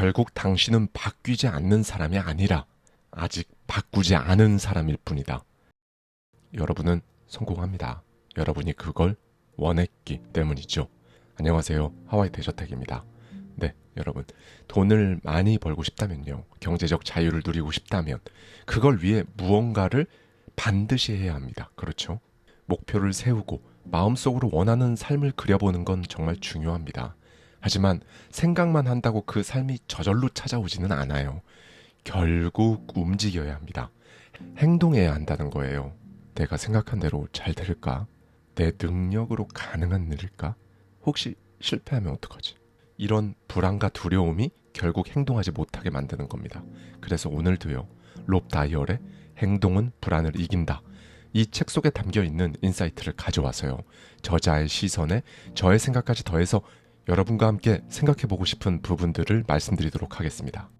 결국 당신은 바뀌지 않는 사람이 아니라 아직 바꾸지 않은 사람일 뿐이다. 여러분은 성공합니다. 여러분이 그걸 원했기 때문이죠. 안녕하세요. 하와이 대저택입니다. 네, 여러분. 돈을 많이 벌고 싶다면요. 경제적 자유를 누리고 싶다면 그걸 위해 무언가를 반드시 해야 합니다. 그렇죠? 목표를 세우고 마음속으로 원하는 삶을 그려보는 건 정말 중요합니다. 하지만 생각만 한다고 그 삶이 저절로 찾아오지는 않아요. 결국 움직여야 합니다. 행동해야 한다는 거예요. 내가 생각한 대로 잘 될까? 내 능력으로 가능한 일일까? 혹시 실패하면 어떡하지? 이런 불안과 두려움이 결국 행동하지 못하게 만드는 겁니다. 그래서 오늘도요. 롭 다이얼의 행동은 불안을 이긴다. 이 책 속에 담겨 있는 인사이트를 가져와서요. 저자의 시선에 저의 생각까지 더해서 여러분과 함께 생각해 보고 싶은 부분들을 말씀드리도록 하겠습니다.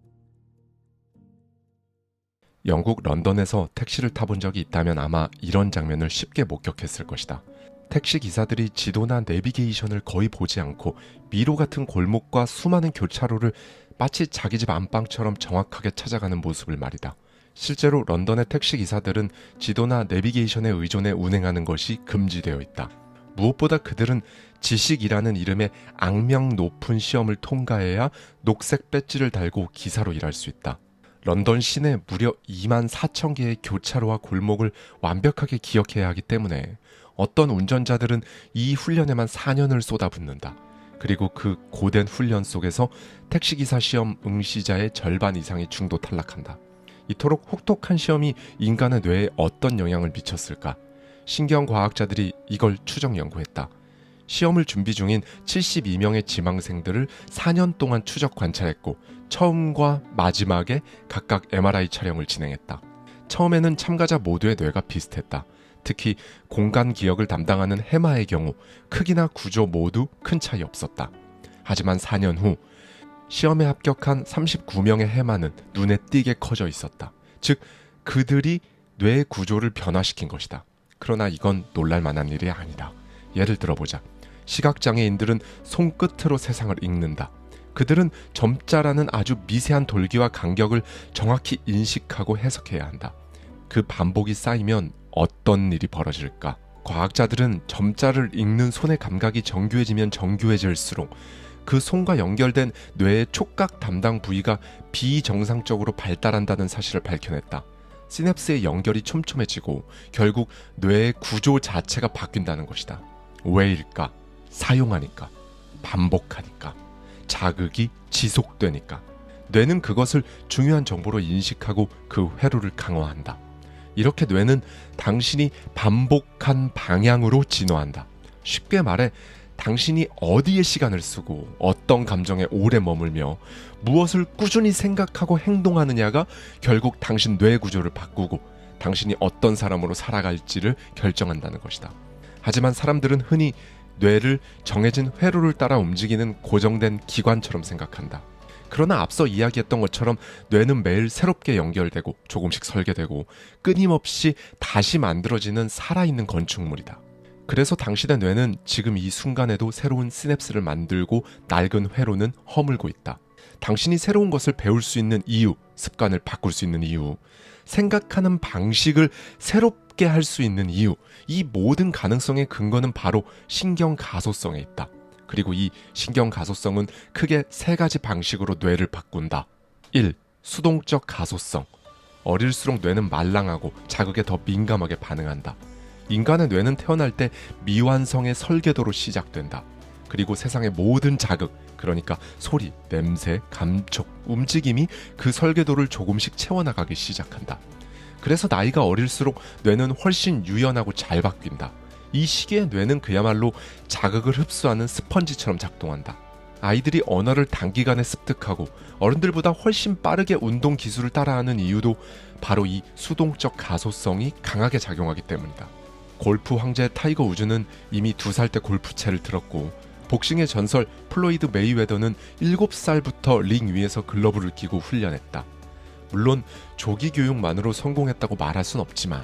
영국 런던에서 택시를 타본 적이 있다면 아마 이런 장면을 쉽게 목격했을 것이다. 택시 기사들이 지도나 내비게이션을 거의 보지 않고 미로 같은 골목과 수많은 교차로를 마치 자기 집 안방처럼 정확하게 찾아가는 모습을 말이다. 실제로 런던의 택시 기사들은 지도나 내비게이션에 의존해 운행하는 것이 금지되어 있다. 무엇보다 그들은 지식이라는 이름의 악명 높은 시험을 통과해야 녹색 배지를 달고 기사로 일할 수 있다. 런던 시내 무려 2만 4천 개의 교차로와 골목을 완벽하게 기억해야 하기 때문에 어떤 운전자들은 이 훈련에만 4년을 쏟아붓는다. 그리고 그 고된 훈련 속에서 택시기사 시험 응시자의 절반 이상이 중도 탈락한다. 이토록 혹독한 시험이 인간의 뇌에 어떤 영향을 미쳤을까? 신경과학자들이 이걸 추정 연구했다. 시험을 준비 중인 72명의 지망생들을 4년 동안 추적 관찰했고 처음과 마지막에 각각 MRI 촬영을 진행했다. 처음에는 참가자 모두의 뇌가 비슷했다. 특히 공간 기억을 담당하는 해마의 경우 크기나 구조 모두 큰 차이 없었다. 하지만 4년 후 시험에 합격한 39명의 해마는 눈에 띄게 커져 있었다. 즉 그들이 뇌 구조를 변화시킨 것이다. 그러나 이건 놀랄 만한 일이 아니다. 예를 들어보자. 시각장애인들은 손끝으로 세상을 읽는다. 그들은 점자라는 아주 미세한 돌기와 간격을 정확히 인식하고 해석해야 한다. 그 반복이 쌓이면 어떤 일이 벌어질까? 과학자들은 점자를 읽는 손의 감각이 정교해지면 정교해질수록 그 손과 연결된 뇌의 촉각 담당 부위가 비정상적으로 발달한다는 사실을 밝혀냈다. 시냅스의 연결이 촘촘해지고 결국 뇌의 구조 자체가 바뀐다는 것이다. 왜일까? 사용하니까, 반복하니까, 자극이 지속되니까. 뇌는 그것을 중요한 정보로 인식하고 그 회로를 강화한다. 이렇게 뇌는 당신이 반복한 방향으로 진화한다. 쉽게 말해 당신이 어디에 시간을 쓰고 어떤 감정에 오래 머물며 무엇을 꾸준히 생각하고 행동하느냐가 결국 당신 뇌 구조를 바꾸고 당신이 어떤 사람으로 살아갈지를 결정한다는 것이다. 하지만 사람들은 흔히 뇌를 정해진 회로를 따라 움직이는 고정된 기관처럼 생각한다. 그러나 앞서 이야기했던 것처럼 뇌는 매일 새롭게 연결되고 조금씩 설계되고 끊임없이 다시 만들어지는 살아있는 건축물이다. 그래서 당신의 뇌는 지금 이 순간에도 새로운 시냅스를 만들고 낡은 회로는 허물고 있다. 당신이 새로운 것을 배울 수 있는 이유, 습관을 바꿀 수 있는 이유, 생각하는 방식을 새롭게 할 수 있는 이유, 이 모든 가능성의 근거는 바로 신경 가소성에 있다. 그리고 이 신경 가소성은 크게 세 가지 방식으로 뇌를 바꾼다. 1. 수동적 가소성. 어릴수록 뇌는 말랑하고 자극에 더 민감하게 반응한다. 인간의 뇌는 태어날 때 미완성의 설계도로 시작된다. 그리고 세상의 모든 자극, 그러니까 소리, 냄새, 감촉, 움직임이 그 설계도를 조금씩 채워나가기 시작한다. 그래서 나이가 어릴수록 뇌는 훨씬 유연하고 잘 바뀐다. 이 시기에 뇌는 그야말로 자극을 흡수하는 스펀지처럼 작동한다. 아이들이 언어를 단기간에 습득하고 어른들보다 훨씬 빠르게 운동 기술을 따라하는 이유도 바로 이 수동적 가소성이 강하게 작용하기 때문이다. 골프 황제 타이거 우즈는 이미 두 살 때 골프채를 들었고 복싱의 전설 플로이드 메이웨더는 7살부터 링 위에서 글러브를 끼고 훈련했다. 물론 조기 교육만으로 성공했다고 말할 순 없지만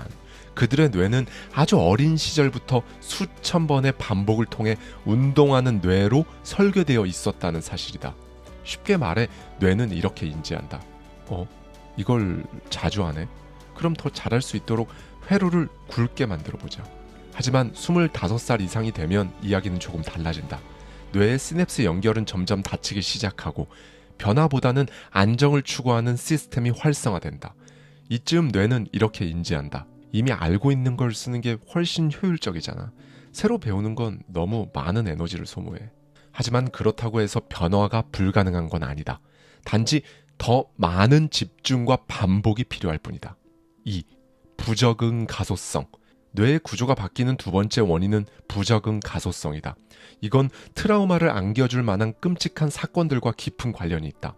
그들의 뇌는 아주 어린 시절부터 수천 번의 반복을 통해 운동하는 뇌로 설계되어 있었다는 사실이다. 쉽게 말해 뇌는 이렇게 인지한다. 어? 이걸 자주 하네? 그럼 더 잘할 수 있도록 회로를 굵게 만들어 보자. 하지만 25살 이상이 되면 이야기는 조금 달라진다. 뇌의 시냅스 연결은 점점 닫히기 시작하고 변화보다는 안정을 추구하는 시스템이 활성화된다. 이쯤 뇌는 이렇게 인지한다. 이미 알고 있는 걸 쓰는 게 훨씬 효율적이잖아. 새로 배우는 건 너무 많은 에너지를 소모해. 하지만 그렇다고 해서 변화가 불가능한 건 아니다. 단지 더 많은 집중과 반복이 필요할 뿐이다. 2. 부적응 가소성. 뇌의 구조가 바뀌는 두 번째 원인은 부적응 가소성이다. 이건 트라우마를 안겨줄 만한 끔찍한 사건들과 깊은 관련이 있다.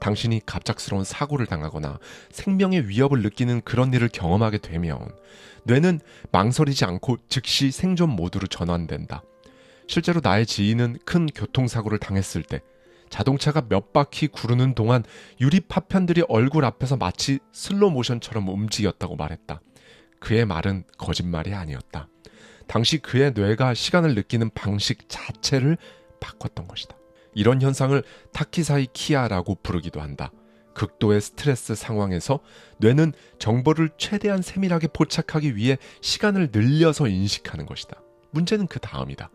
당신이 갑작스러운 사고를 당하거나 생명의 위협을 느끼는 그런 일을 경험하게 되면 뇌는 망설이지 않고 즉시 생존 모드로 전환된다. 실제로 나의 지인은 큰 교통사고를 당했을 때 자동차가 몇 바퀴 구르는 동안 유리 파편들이 얼굴 앞에서 마치 슬로 모션처럼 움직였다고 말했다. 그의 말은 거짓말이 아니었다. 당시 그의 뇌가 시간을 느끼는 방식 자체를 바꿨던 것이다. 이런 현상을 타키사이 키아라고 부르기도 한다. 극도의 스트레스 상황에서 뇌는 정보를 최대한 세밀하게 포착하기 위해 시간을 늘려서 인식하는 것이다. 문제는 그 다음이다.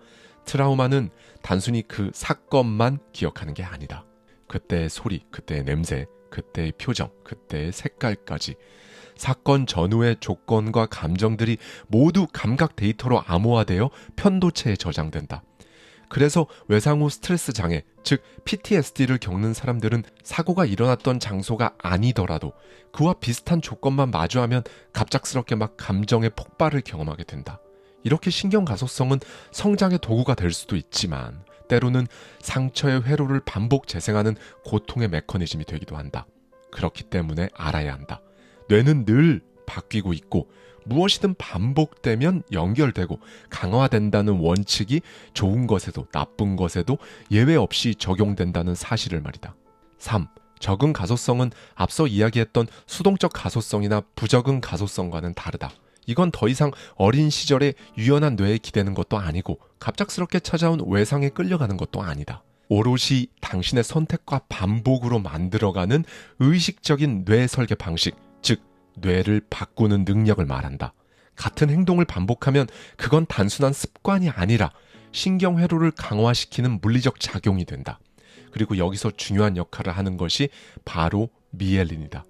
트라우마는 단순히 그 사건만 기억하는 게 아니다. 그때의 소리, 그때의 냄새, 그때의 표정, 그때의 색깔까지 사건 전후의 조건과 감정들이 모두 감각 데이터로 암호화되어 편도체에 저장된다. 그래서 외상 후 스트레스 장애, 즉 PTSD를 겪는 사람들은 사고가 일어났던 장소가 아니더라도 그와 비슷한 조건만 마주하면 갑작스럽게 막 감정의 폭발을 경험하게 된다. 이렇게 신경 가소성은 성장의 도구가 될 수도 있지만 때로는 상처의 회로를 반복 재생하는 고통의 메커니즘이 되기도 한다. 그렇기 때문에 알아야 한다. 뇌는 늘 바뀌고 있고 무엇이든 반복되면 연결되고 강화된다는 원칙이 좋은 것에도 나쁜 것에도 예외 없이 적용된다는 사실을 말이다. 3. 적응 가소성은 앞서 이야기했던 수동적 가소성이나 부적응 가소성과는 다르다. 이건 더 이상 어린 시절에 유연한 뇌에 기대는 것도 아니고 갑작스럽게 찾아온 외상에 끌려가는 것도 아니다. 오롯이 당신의 선택과 반복으로 만들어가는 의식적인 뇌 설계 방식, 즉 뇌를 바꾸는 능력을 말한다. 같은 행동을 반복하면 그건 단순한 습관이 아니라 신경회로를 강화시키는 물리적 작용이 된다. 그리고 여기서 중요한 역할을 하는 것이 바로 미엘린이다.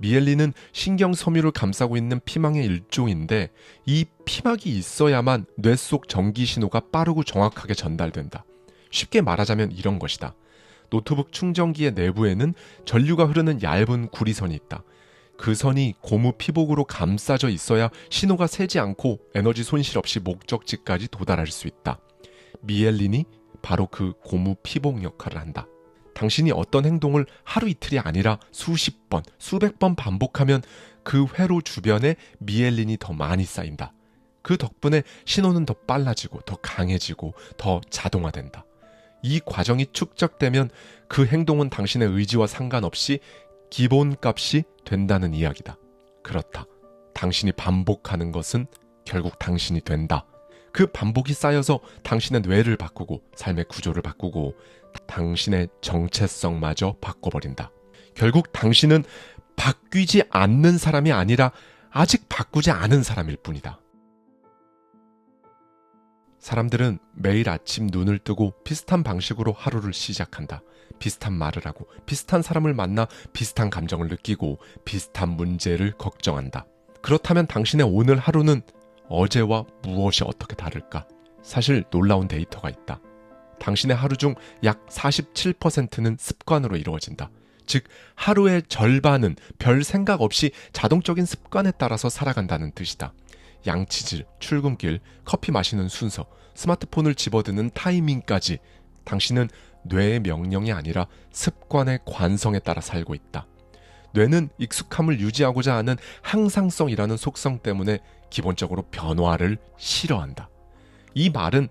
미엘린은 신경 섬유를 감싸고 있는 피망의 일종인데 이 피막이 있어야만 뇌 속 전기 신호가 빠르고 정확하게 전달된다. 쉽게 말하자면 이런 것이다. 노트북 충전기의 내부에는 전류가 흐르는 얇은 구리선이 있다. 그 선이 고무 피복으로 감싸져 있어야 신호가 새지 않고 에너지 손실 없이 목적지까지 도달할 수 있다. 미엘린이 바로 그 고무 피복 역할을 한다. 당신이 어떤 행동을 하루 이틀이 아니라 수십 번, 수백 번 반복하면 그 회로 주변에 미엘린이 더 많이 쌓인다. 그 덕분에 신호는 더 빨라지고 더 강해지고 더 자동화된다. 이 과정이 축적되면 그 행동은 당신의 의지와 상관없이 기본값이 된다는 이야기다. 그렇다. 당신이 반복하는 것은 결국 당신이 된다. 그 반복이 쌓여서 당신의 뇌를 바꾸고 삶의 구조를 바꾸고 당신의 정체성마저 바꿔버린다. 결국 당신은 바뀌지 않는 사람이 아니라 아직 바꾸지 않은 사람일 뿐이다. 사람들은 매일 아침 눈을 뜨고 비슷한 방식으로 하루를 시작한다. 비슷한 말을 하고, 비슷한 사람을 만나 비슷한 감정을 느끼고, 비슷한 문제를 걱정한다. 그렇다면 당신의 오늘 하루는 어제와 무엇이 어떻게 다를까? 사실 놀라운 데이터가 있다. 당신의 하루 중 약 47%는 습관으로 이루어진다. 즉, 하루의 절반은 별 생각 없이 자동적인 습관에 따라서 살아간다는 뜻이다. 양치질, 출근길, 커피 마시는 순서, 스마트폰을 집어드는 타이밍까지 당신은 뇌의 명령이 아니라 습관의 관성에 따라 살고 있다. 뇌는 익숙함을 유지하고자 하는 항상성이라는 속성 때문에 기본적으로 변화를 싫어한다. 이 말은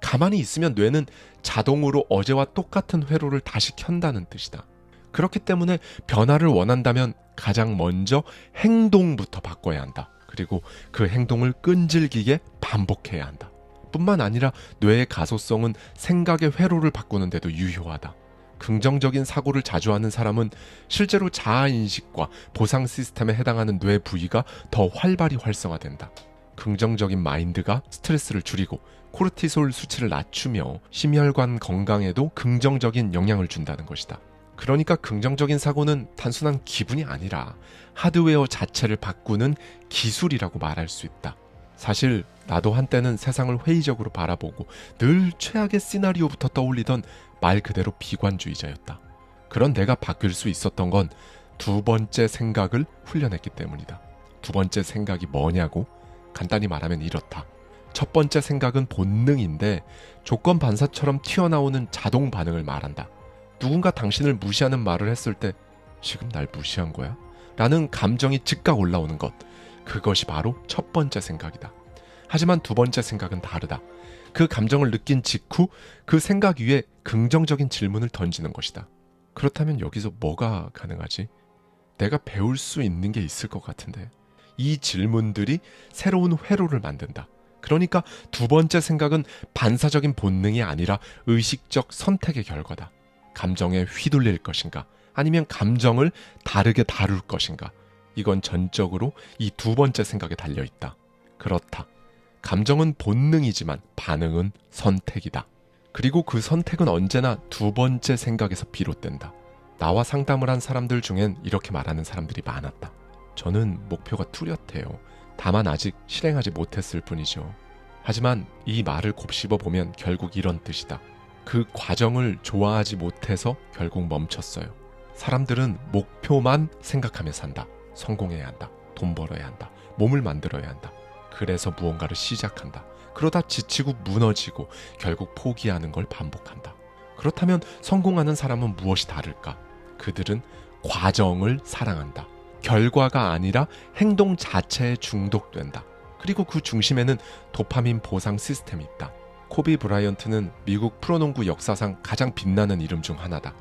가만히 있으면 뇌는 자동으로 어제와 똑같은 회로를 다시 켠다는 뜻이다. 그렇기 때문에 변화를 원한다면 가장 먼저 행동부터 바꿔야 한다. 그리고 그 행동을 끈질기게 반복해야 한다. 뿐만 아니라 뇌의 가소성은 생각의 회로를 바꾸는 데도 유효하다. 긍정적인 사고를 자주 하는 사람은 실제로 자아 인식과 보상 시스템에 해당하는 뇌 부위가 더 활발히 활성화된다. 긍정적인 마인드가 스트레스를 줄이고 코르티솔 수치를 낮추며 심혈관 건강에도 긍정적인 영향을 준다는 것이다. 그러니까 긍정적인 사고는 단순한 기분이 아니라 하드웨어 자체를 바꾸는 기술이라고 말할 수 있다. 사실 나도 한때는 세상을 회의적으로 바라보고 늘 최악의 시나리오부터 떠올리던 말 그대로 비관주의자였다. 그런 내가 바뀔 수 있었던 건 두 번째 생각을 훈련했기 때문이다. 두 번째 생각이 뭐냐고? 간단히 말하면 이렇다. 첫 번째 생각은 본능인데 조건 반사처럼 튀어나오는 자동 반응을 말한다. 누군가 당신을 무시하는 말을 했을 때 지금 날 무시한 거야? 라는 감정이 즉각 올라오는 것. 그것이 바로 첫 번째 생각이다. 하지만 두 번째 생각은 다르다. 그 감정을 느낀 직후 그 생각 위에 긍정적인 질문을 던지는 것이다. 그렇다면 여기서 뭐가 가능하지? 내가 배울 수 있는 게 있을 것 같은데. 이 질문들이 새로운 회로를 만든다. 그러니까 두 번째 생각은 반사적인 본능이 아니라 의식적 선택의 결과다. 감정에 휘둘릴 것인가? 아니면 감정을 다르게 다룰 것인가? 이건 전적으로 이 두 번째 생각에 달려 있다. 그렇다. 감정은 본능이지만 반응은 선택이다. 그리고 그 선택은 언제나 두 번째 생각에서 비롯된다. 나와 상담을 한 사람들 중엔 이렇게 말하는 사람들이 많았다. 저는 목표가 뚜렷해요. 다만 아직 실행하지 못했을 뿐이죠. 하지만 이 말을 곱씹어 보면 결국 이런 뜻이다. 그 과정을 좋아하지 못해서 결국 멈췄어요. 사람들은 목표만 생각하며 산다. 성공해야 한다. 돈 벌어야 한다. 몸을 만들어야 한다. 그래서 무언가를 시작한다. 그러다 지치고 무너지고 결국 포기하는 걸 반복한다. 그렇다면 성공하는 사람은 무엇이 다를까? 그들은 과정을 사랑한다. 결과가 아니라 행동 자체에 중독된다. 그리고 그 중심에는 도파민 보상 시스템이 있다. 코비 브라이언트는 미국 프로농구 역사상 가장 빛나는 이름 중 하나다.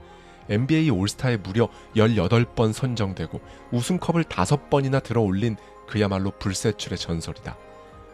NBA 올스타에 무려 18번 선정되고 우승컵을 5번이나 들어 올린 그야말로 불세출의 전설이다.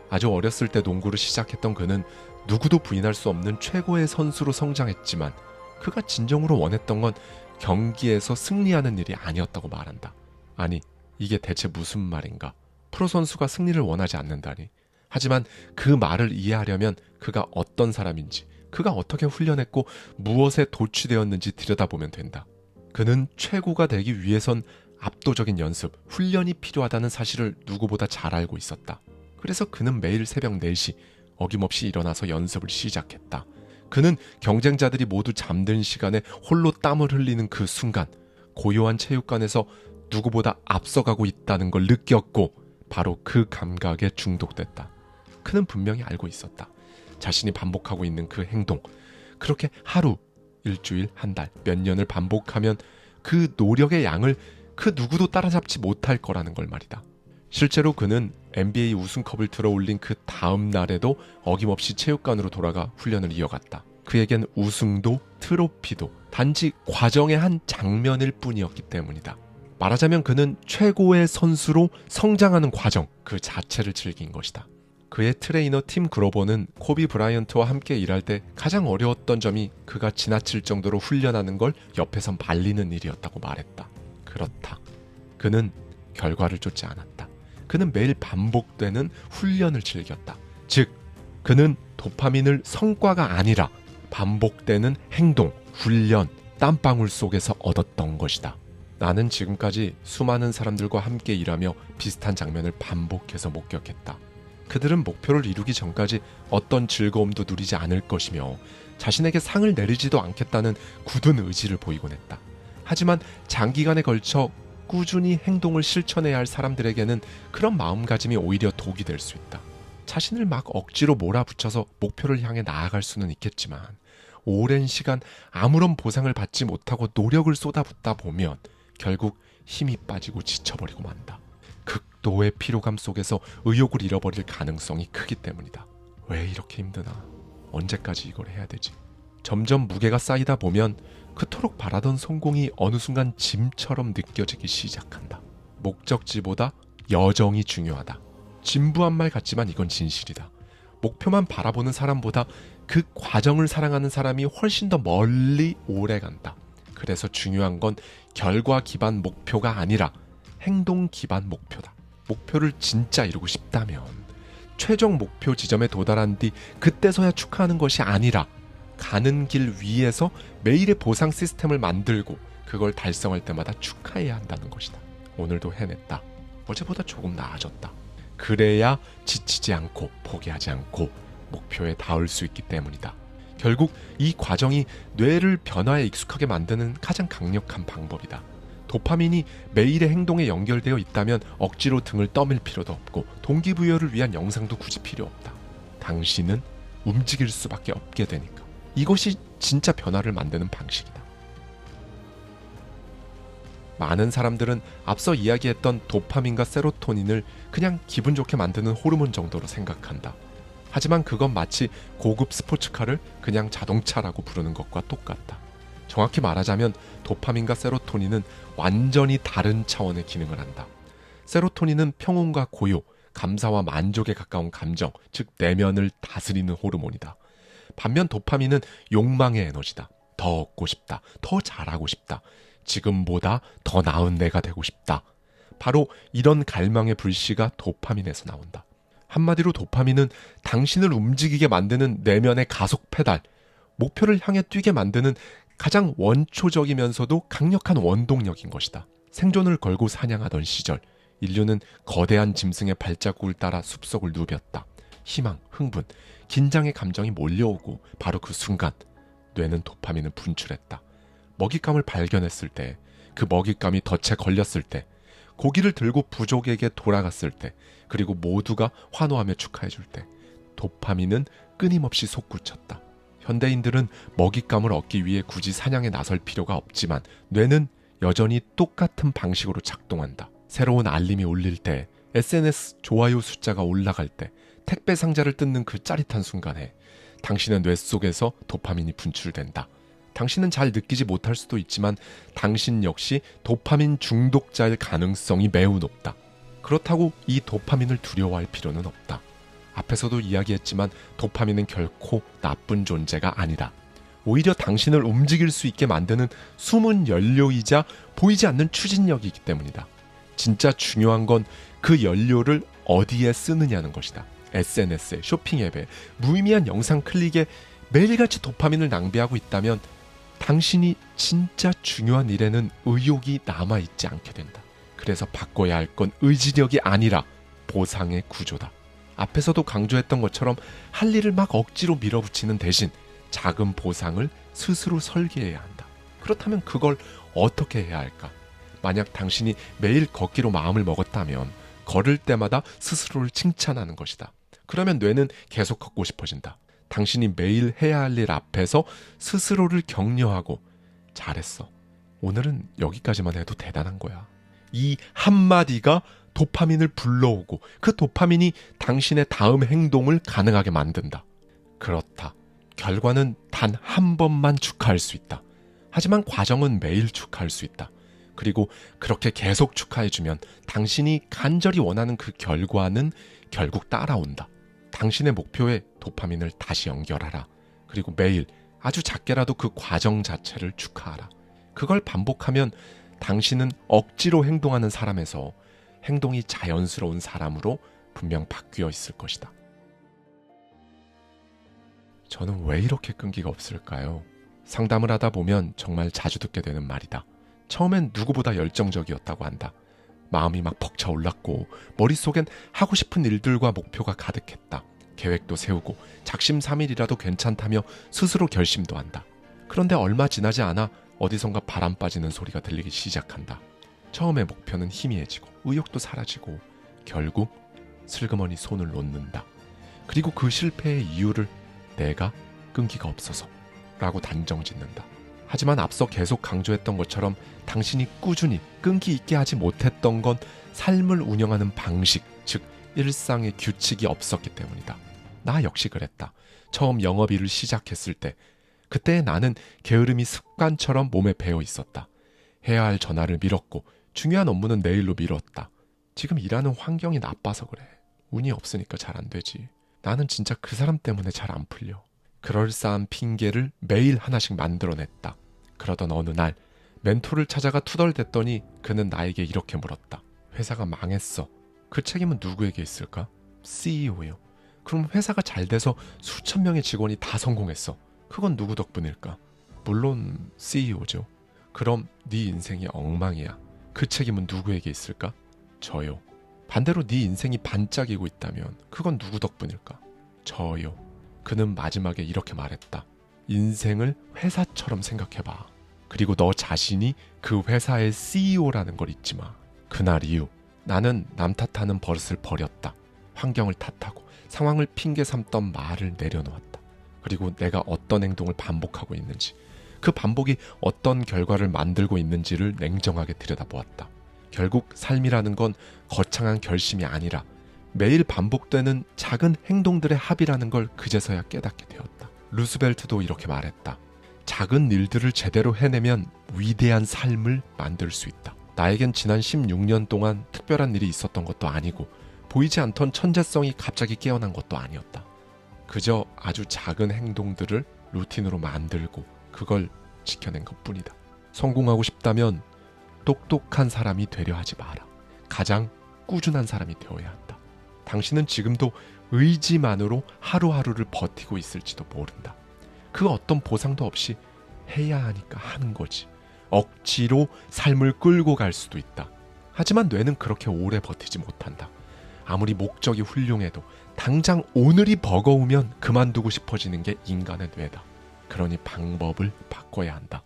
아주 어렸을 때 농구를 시작했던 그는 누구도 부인할 수 없는 최고의 선수로 성장했지만 그가 진정으로 원했던 건 경기에서 승리하는 일이 아니었다고 말한다. 아니, 이게 대체 무슨 말인가? 프로 선수가 승리를 원하지 않는다니. 하지만 그 말을 이해하려면 그가 어떤 사람인지, 그가 어떻게 훈련했고 무엇에 도취되었는지 들여다보면 된다. 그는 최고가 되기 위해선 압도적인 연습, 훈련이 필요하다는 사실을 누구보다 잘 알고 있었다. 그래서 그는 매일 새벽 4시 어김없이 일어나서 연습을 시작했다. 그는 경쟁자들이 모두 잠든 시간에 홀로 땀을 흘리는 그 순간 고요한 체육관에서 누구보다 앞서가고 있다는 걸 느꼈고 바로 그 감각에 중독됐다. 그는 분명히 알고 있었다. 자신이 반복하고 있는 그 행동. 그렇게 하루, 일주일, 한 달, 몇 년을 반복하면 그 노력의 양을 그 누구도 따라잡지 못할 거라는 걸 말이다. 실제로 그는 NBA 우승컵을 들어 올린 그 다음 날에도 어김없이 체육관으로 돌아가 훈련을 이어갔다. 그에겐 우승도 트로피도 단지 과정의 한 장면일 뿐이었기 때문이다. 말하자면 그는 최고의 선수로 성장하는 과정 그 자체를 즐긴 것이다. 그의 트레이너 팀 그로버는 코비 브라이언트와 함께 일할 때 가장 어려웠던 점이 그가 지나칠 정도로 훈련하는 걸 옆에선 말리는 일이었다고 말했다. 그렇다. 그는 결과를 쫓지 않았다. 그는 매일 반복되는 훈련을 즐겼다. 즉, 그는 도파민을 성과가 아니라 반복되는 행동, 훈련, 땀방울 속에서 얻었던 것이다. 나는 지금까지 수많은 사람들과 함께 일하며 비슷한 장면을 반복해서 목격했다. 그들은 목표를 이루기 전까지 어떤 즐거움도 누리지 않을 것이며 자신에게 상을 내리지도 않겠다는 굳은 의지를 보이곤 했다. 하지만 장기간에 걸쳐 꾸준히 행동을 실천해야 할 사람들에게는 그런 마음가짐이 오히려 독이 될 수 있다. 자신을 막 억지로 몰아붙여서 목표를 향해 나아갈 수는 있겠지만 오랜 시간 아무런 보상을 받지 못하고 노력을 쏟아붓다 보면 결국 힘이 빠지고 지쳐버리고 만다. 극도의 피로감 속에서 의욕을 잃어버릴 가능성이 크기 때문이다. 왜 이렇게 힘드나? 언제까지 이걸 해야 되지? 점점 무게가 쌓이다 보면 그토록 바라던 성공이 어느 순간 짐처럼 느껴지기 시작한다. 목적지보다 여정이 중요하다. 진부한 말 같지만 이건 진실이다. 목표만 바라보는 사람보다 그 과정을 사랑하는 사람이 훨씬 더 멀리 오래 간다. 그래서 중요한 건 결과 기반 목표가 아니라 행동 기반 목표다. 목표를 진짜 이루고 싶다면 최종 목표 지점에 도달한 뒤 그때서야 축하하는 것이 아니라 가는 길 위에서 매일의 보상 시스템을 만들고 그걸 달성할 때마다 축하해야 한다는 것이다. 오늘도 해냈다. 어제보다 조금 나아졌다. 그래야 지치지 않고 포기하지 않고 목표에 닿을 수 있기 때문이다. 결국 이 과정이 뇌를 변화에 익숙하게 만드는 가장 강력한 방법이다. 도파민이 매일의 행동에 연결되어 있다면 억지로 등을 떠밀 필요도 없고 동기부여를 위한 영상도 굳이 필요 없다. 당신은 움직일 수밖에 없게 되니까. 이것이 진짜 변화를 만드는 방식이다. 많은 사람들은 앞서 이야기했던 도파민과 세로토닌을 그냥 기분 좋게 만드는 호르몬 정도로 생각한다. 하지만 그건 마치 고급 스포츠카를 그냥 자동차라고 부르는 것과 똑같다. 정확히 말하자면 도파민과 세로토닌은 완전히 다른 차원의 기능을 한다. 세로토닌은 평온과 고요, 감사와 만족에 가까운 감정, 즉 내면을 다스리는 호르몬이다. 반면 도파민은 욕망의 에너지다. 더 얻고 싶다. 더 잘하고 싶다. 지금보다 더 나은 내가 되고 싶다. 바로 이런 갈망의 불씨가 도파민에서 나온다. 한마디로 도파민은 당신을 움직이게 만드는 내면의 가속 페달, 목표를 향해 뛰게 만드는 가장 원초적이면서도 강력한 원동력인 것이다. 생존을 걸고 사냥하던 시절, 인류는 거대한 짐승의 발자국을 따라 숲속을 누볐다. 희망, 흥분, 긴장의 감정이 몰려오고 바로 그 순간 뇌는 도파민을 분출했다. 먹잇감을 발견했을 때, 그 먹잇감이 덫에 걸렸을 때, 고기를 들고 부족에게 돌아갔을 때, 그리고 모두가 환호하며 축하해줄 때, 도파민은 끊임없이 솟구쳤다. 현대인들은 먹잇감을 얻기 위해 굳이 사냥에 나설 필요가 없지만 뇌는 여전히 똑같은 방식으로 작동한다. 새로운 알림이 울릴 때, SNS 좋아요 숫자가 올라갈 때, 택배 상자를 뜯는 그 짜릿한 순간에 당신의 뇌 속에서 도파민이 분출된다. 당신은 잘 느끼지 못할 수도 있지만 당신 역시 도파민 중독자일 가능성이 매우 높다. 그렇다고 이 도파민을 두려워할 필요는 없다. 앞에서도 이야기했지만 도파민은 결코 나쁜 존재가 아니다. 오히려 당신을 움직일 수 있게 만드는 숨은 연료이자 보이지 않는 추진력이기 때문이다. 진짜 중요한 건 그 연료를 어디에 쓰느냐는 것이다. SNS에, 쇼핑 앱에, 무의미한 영상 클릭에 매일같이 도파민을 낭비하고 있다면 당신이 진짜 중요한 일에는 의욕이 남아있지 않게 된다. 그래서 바꿔야 할 건 의지력이 아니라 보상의 구조다. 앞에서도 강조했던 것처럼 할 일을 막 억지로 밀어붙이는 대신 작은 보상을 스스로 설계해야 한다. 그렇다면 그걸 어떻게 해야 할까? 만약 당신이 매일 걷기로 마음을 먹었다면 걸을 때마다 스스로를 칭찬하는 것이다. 그러면 뇌는 계속 걷고 싶어진다. 당신이 매일 해야 할 일 앞에서 스스로를 격려하고 잘했어. 오늘은 여기까지만 해도 대단한 거야. 이 한마디가 도파민을 불러오고 그 도파민이 당신의 다음 행동을 가능하게 만든다. 그렇다. 결과는 단 한 번만 축하할 수 있다. 하지만 과정은 매일 축하할 수 있다. 그리고 그렇게 계속 축하해주면 당신이 간절히 원하는 그 결과는 결국 따라온다. 당신의 목표에 도파민을 다시 연결하라. 그리고 매일 아주 작게라도 그 과정 자체를 축하하라. 그걸 반복하면 당신은 억지로 행동하는 사람에서 행동이 자연스러운 사람으로 분명 바뀌어 있을 것이다. 저는 왜 이렇게 끈기가 없을까요? 상담을 하다 보면 정말 자주 듣게 되는 말이다. 처음엔 누구보다 열정적이었다고 한다. 마음이 막 벅차올랐고 머릿속엔 하고 싶은 일들과 목표가 가득했다. 계획도 세우고 작심삼일이라도 괜찮다며 스스로 결심도 한다. 그런데 얼마 지나지 않아 어디선가 바람 빠지는 소리가 들리기 시작한다. 처음에 목표는 희미해지고 의욕도 사라지고 결국 슬그머니 손을 놓는다. 그리고 그 실패의 이유를 내가 끈기가 없어서 라고 단정 짓는다. 하지만 앞서 계속 강조했던 것처럼 당신이 꾸준히 끈기 있게 하지 못했던 건 삶을 운영하는 방식, 즉 일상의 규칙이 없었기 때문이다. 나 역시 그랬다. 처음 영업 일을 시작했을 때 그때 나는 게으름이 습관처럼 몸에 배어 있었다. 해야 할 전화를 미뤘고 중요한 업무는 내일로 미뤘다. 지금 일하는 환경이 나빠서 그래. 운이 없으니까 잘 안 되지. 나는 진짜 그 사람 때문에 잘 안 풀려. 그럴싸한 핑계를 매일 하나씩 만들어냈다. 그러던 어느 날 멘토를 찾아가 투덜댔더니 그는 나에게 이렇게 물었다. 회사가 망했어. 그 책임은 누구에게 있을까? CEO요. 그럼 회사가 잘 돼서 수천 명의 직원이 다 성공했어. 그건 누구 덕분일까? 물론 CEO죠. 그럼 네 인생이 엉망이야. 그 책임은 누구에게 있을까? 저요. 반대로 네 인생이 반짝이고 있다면 그건 누구 덕분일까? 저요. 그는 마지막에 이렇게 말했다. 인생을 회사처럼 생각해봐. 그리고 너 자신이 그 회사의 CEO라는 걸 잊지 마. 그날 이후 나는 남 탓하는 버릇을 버렸다. 환경을 탓하고 상황을 핑계 삼던 말을 내려놓았다. 그리고 내가 어떤 행동을 반복하고 있는지, 그 반복이 어떤 결과를 만들고 있는지를 냉정하게 들여다보았다. 결국 삶이라는 건 거창한 결심이 아니라 매일 반복되는 작은 행동들의 합이라는 걸 그제서야 깨닫게 되었다. 루스벨트도 이렇게 말했다. 작은 일들을 제대로 해내면 위대한 삶을 만들 수 있다. 나에겐 지난 16년 동안 특별한 일이 있었던 것도 아니고 보이지 않던 천재성이 갑자기 깨어난 것도 아니었다. 그저 아주 작은 행동들을 루틴으로 만들고 그걸 지켜낸 것 뿐이다. 성공하고 싶다면 똑똑한 사람이 되려 하지 마라. 가장 꾸준한 사람이 되어야 한다. 당신은 지금도 의지만으로 하루하루를 버티고 있을지도 모른다. 그 어떤 보상도 없이 해야 하니까 하는 거지. 억지로 삶을 끌고 갈 수도 있다. 하지만 뇌는 그렇게 오래 버티지 못한다. 아무리 목적이 훌륭해도 당장 오늘이 버거우면 그만두고 싶어지는 게 인간의 뇌다. 그러니 방법을 바꿔야 한다.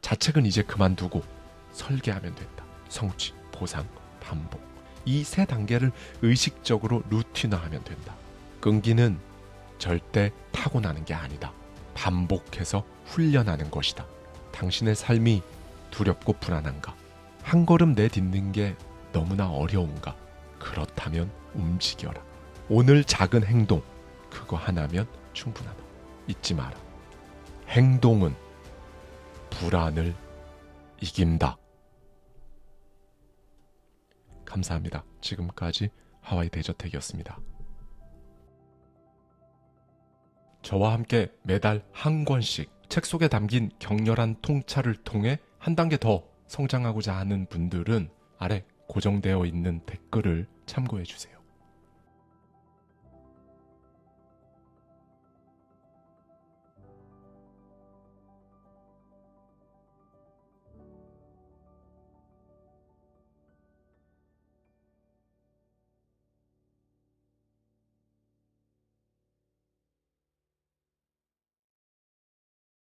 자책은 이제 그만두고 설계하면 된다. 성취, 보상, 반복. 이 세 단계를 의식적으로 루틴화하면 된다. 끈기는 절대 타고나는 게 아니다. 반복해서 훈련하는 것이다. 당신의 삶이 두렵고 불안한가? 한 걸음 내딛는 게 너무나 어려운가? 그렇다면 움직여라. 오늘 작은 행동, 그거 하나면 충분하다. 잊지 마라. 행동은 불안을 이긴다. 감사합니다. 지금까지 하와이 대저택이었습니다. 저와 함께 매달 한 권씩 책 속에 담긴 격렬한 통찰을 통해 한 단계 더 성장하고자 하는 분들은 아래 고정되어 있는 댓글을 참고해 주세요.